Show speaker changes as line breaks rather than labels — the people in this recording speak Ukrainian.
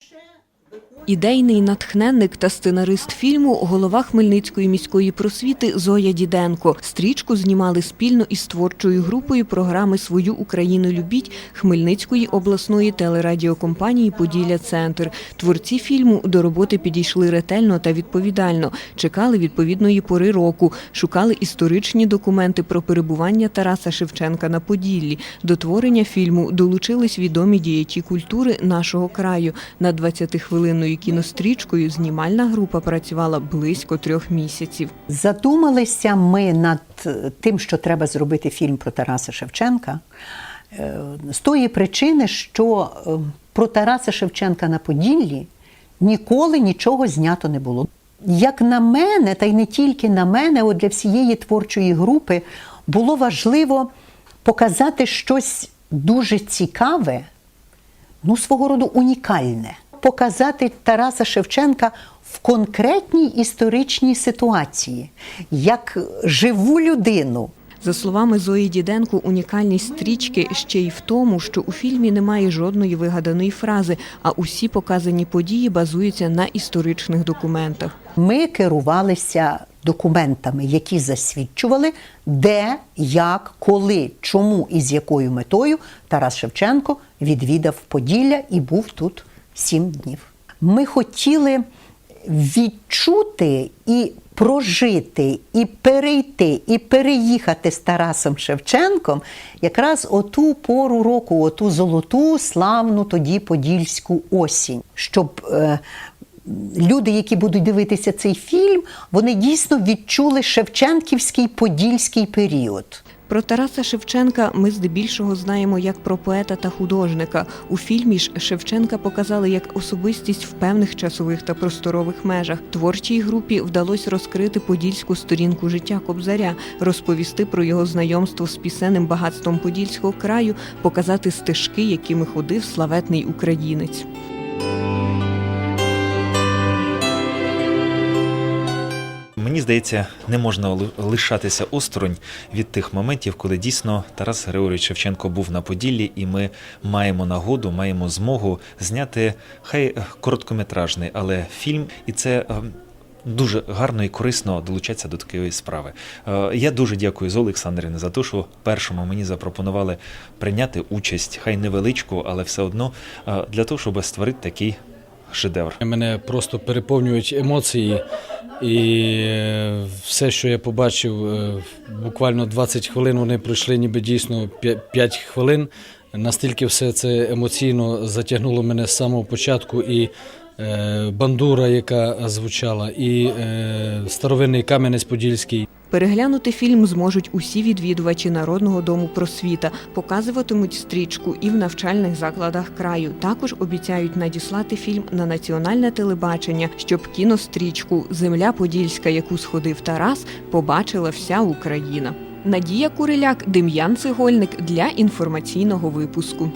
深 Ідейний натхненник та сценарист фільму голова Хмельницької міської просвіти Зоя Діденко. Стрічку знімали спільно із творчою групою програми Свою Україну любіть Хмельницької обласної телерадіокомпанії Поділля Центр. Творці фільму до роботи підійшли ретельно та відповідально. Чекали відповідної пори року, шукали історичні документи про перебування Тараса Шевченка на Поділлі. До творення фільму долучились відомі діячі культури нашого краю. Над 20-хвилинною кінострічкою знімальна група працювала близько трьох місяців.
Задумалися ми над тим, що треба зробити фільм про Тараса Шевченка, е, з тої причини, що е, про Тараса Шевченка на Поділлі ніколи нічого знято не було. Як на мене, та й не тільки на мене, от для всієї творчої групи було важливо показати щось дуже цікаве, ну, свого роду унікальне. Показати Тараса Шевченка в конкретній історичній ситуації, як живу людину.
За словами Зої Діденко, унікальність стрічки ще й в тому, що у фільмі немає жодної вигаданої фрази, а усі показані події базуються на історичних документах.
Ми керувалися документами, які засвідчували, де, як, коли, чому і з якою метою Тарас Шевченко відвідав Поділля і був тут сім днів. Ми хотіли відчути і прожити, і перейти, і переїхати з Тарасом Шевченком якраз оту пору року, оту золоту, славну тоді подільську осінь, щоб е, люди, які будуть дивитися цей фільм, вони дійсно відчули Шевченківський подільський період.
Про Тараса Шевченка ми здебільшого знаємо як про поета та художника. У фільмі ж Шевченка показали як особистість в певних часових та просторових межах. Творчій групі вдалося розкрити подільську сторінку життя Кобзаря, розповісти про його знайомство з пісенним багатством подільського краю, показати стежки, якими ходив славетний українець.
Мені здається, не можна лишатися осторонь від тих моментів, коли дійсно Тарас Григорович Шевченко був на Поділлі, і ми маємо нагоду, маємо змогу зняти хай е, короткометражний, але фільм, і це. е, Дуже гарно і корисно долучатися до такої справи. Е, Я дуже дякую з Олександрівни за те, що першому мені запропонували прийняти участь, хай невеличку, але все одно для того, щоб створити такий шедевр.
Мене просто переповнюють емоції, і е, все, що я побачив, е, буквально 20 хвилин вони пройшли, ніби дійсно 5 хвилин. Настільки все це емоційно затягнуло мене з самого початку. І бандура, яка звучала, і е, старовинний Кам'янець-Подільський.
Переглянути фільм зможуть усі відвідувачі Народного дому просвіта, показуватимуть стрічку і в навчальних закладах краю. Також обіцяють надіслати фільм на національне телебачення, щоб кінострічку Земля Подільська, яку сходив Тарас, побачила вся Україна. Надія Куриляк, Дем'ян Цегольник для інформаційного випуску.